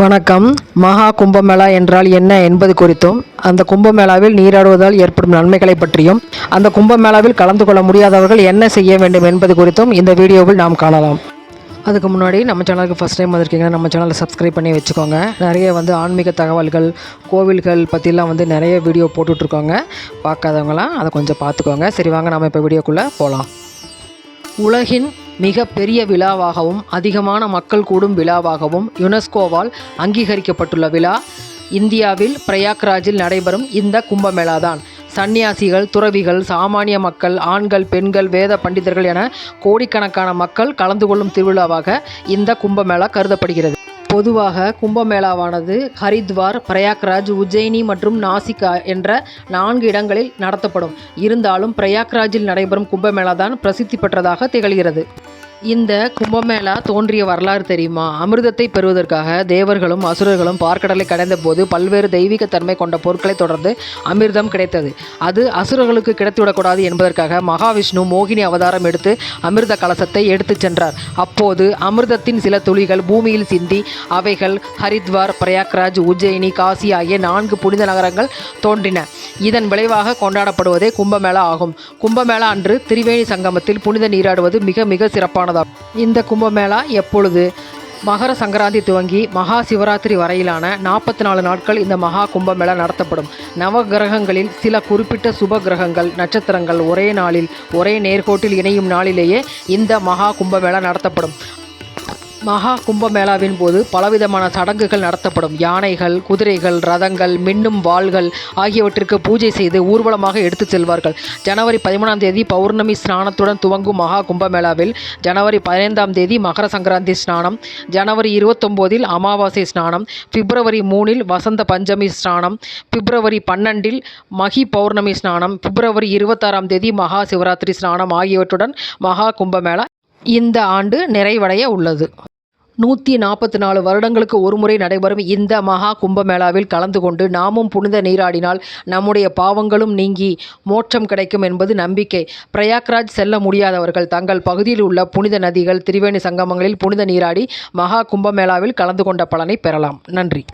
வணக்கம். மகா கும்பமேளா என்றால் என்ன என்பது குறித்தும் அந்த கும்பமேளாவில் நீராடுவதால் ஏற்படும் நன்மைகளை பற்றியும் அந்த கும்பமேளாவில் கலந்து கொள்ள முடியாதவர்கள் என்ன செய்ய வேண்டும் என்பது குறித்தும் இந்த வீடியோவில் நாம் காணலாம். அதுக்கு முன்னாடி நம்ம சேனலுக்கு ஃபஸ்ட் டைம் வந்திருக்கீங்கன்னா நம்ம சேனலை சப்ஸ்கிரைப் பண்ணி வச்சுக்கோங்க. நிறைய வந்து ஆன்மீக தகவல்கள் கோவில்கள் பற்றிலாம் வந்து நிறைய வீடியோ போட்டுட்ருக்கோங்க. பார்க்காதவங்களாம் அதை கொஞ்சம் பார்த்துக்கோங்க. சரி வாங்க நம்ம இப்போ வீடியோக்குள்ளே போகலாம் உலகின் மிக பெரிய விழாவாகவும் அதிகமான மக்கள் கூடும் விழாவாகவும் யுனெஸ்கோவால் அங்கீகரிக்கப்பட்டுள்ள விழா. இந்தியாவில் பிரயாக்ராஜில் நடைபெறும் இந்த கும்பமேளா தான் சந்நியாசிகள் துறவிகள் சாமானிய மக்கள் ஆண்கள் பெண்கள் வேத பண்டிதர்கள் என கோடிக்கணக்கான மக்கள் கலந்து கொள்ளும் திருவிழாவாக இந்த கும்பமேளா கருதப்படுகிறது. பொதுவாக கும்பமேளாவானது ஹரித்வார் பிரயாக்ராஜ் உஜ்ஜயினி மற்றும் நாசிக் என்ற நான்கு இடங்களில் நடத்தப்படும். இருந்தாலும் பிரயாக்ராஜில் நடைபெறும் கும்பமேளா தான் பிரசித்தி பெற்றதாக திகழ்கிறது. இந்த கும்பமேளா தோன்றிய வரலாறு தெரியுமா? அமிர்தத்தை பெறுவதற்காக தேவர்களும் அசுரர்களும் பார்க்கடலை கடந்த போது பல்வேறு தெய்வீக தன்மை கொண்ட பொருட்களை தொடர்ந்து அமிர்தம் கிடைத்தது. அது அசுரர்களுக்கு கிடைத்துவிடக்கூடாது என்பதற்காக மகாவிஷ்ணு மோகினி அவதாரம் எடுத்து அமிர்த கலசத்தை எடுத்துச் சென்றார். அப்போது அமிர்தத்தின் சில துளிகள் பூமியில் சிந்தி அவைகள் ஹரித்வார் பிரயாக்ராஜ் உஜ்ஜயினி காசி ஆகிய நான்கு புனித நகரங்கள் தோன்றின. இதன் விளைவாக கொண்டாடப்படுவதே கும்பமேளா ஆகும். கும்பமேளா அன்று திரிவேணி சங்கமத்தில் புனித நீராடுவது மிக மிக சிறப்பான சிறப்பானதாகும் இந்த கும்பமேளா எப்பொழுது? மகர சங்கராந்தி துவங்கி மகா சிவராத்திரி வரையிலான நாற்பத்தி நாலு நாட்கள் இந்த மகா கும்பமேளா நடத்தப்படும். நவ கிரகங்களில் சில குறிப்பிட்ட சுப கிரகங்கள் நட்சத்திரங்கள் ஒரே நாளில் ஒரே நேர்கோட்டில் இணையும் நாளிலேயே இந்த மகா கும்பமேளா நடத்தப்படும். மகா கும்பமேளாவின் போது பலவிதமான சடங்குகள் நடத்தப்படும். யானைகள் குதிரைகள் ரதங்கள் மின்னும் வாள்கள் ஆகியவற்றிற்கு பூஜை செய்து ஊர்வலமாக எடுத்துச் செல்வார்கள். ஜனவரி பதிமூணாம் தேதி பௌர்ணமி ஸ்நானத்துடன் துவங்கும் மகா கும்பமேளாவில் ஜனவரி பதினைந்தாம் தேதி மகர சங்கராந்தி ஸ்நானம் ஜனவரி இருபத்தொம்போதில் அமாவாசை ஸ்நானம் பிப்ரவரி மூணில் வசந்த பஞ்சமி ஸ்நானம் பிப்ரவரி பன்னெண்டில் மகி பௌர்ணமி ஸ்நானம் பிப்ரவரி இருபத்தாறாம் தேதி மகா சிவராத்திரி ஸ்நானம் ஆகியவற்றுடன் மகா கும்பமேளா இந்த ஆண்டு நிறைவடைய உள்ளது. நூற்றி நாற்பத்தி நாலு வருடங்களுக்கு ஒருமுறை நடைபெறும் இந்த மகா கும்பமேளாவில் கலந்து கொண்டு நாமும் புனித நீராடினால் நம்முடைய பாவங்களும் நீங்கி மோட்சம் கிடைக்கும் என்பது நம்பிக்கை. பிரயாக்ராஜ் செல்ல முடியாதவர்கள் தங்கள் பகுதியில் உள்ள புனித நதிகள் திரிவேணி சங்கமங்களில் புனித நீராடி மகா கும்பமேளாவில் கலந்து கொண்ட பலனை பெறலாம். நன்றி.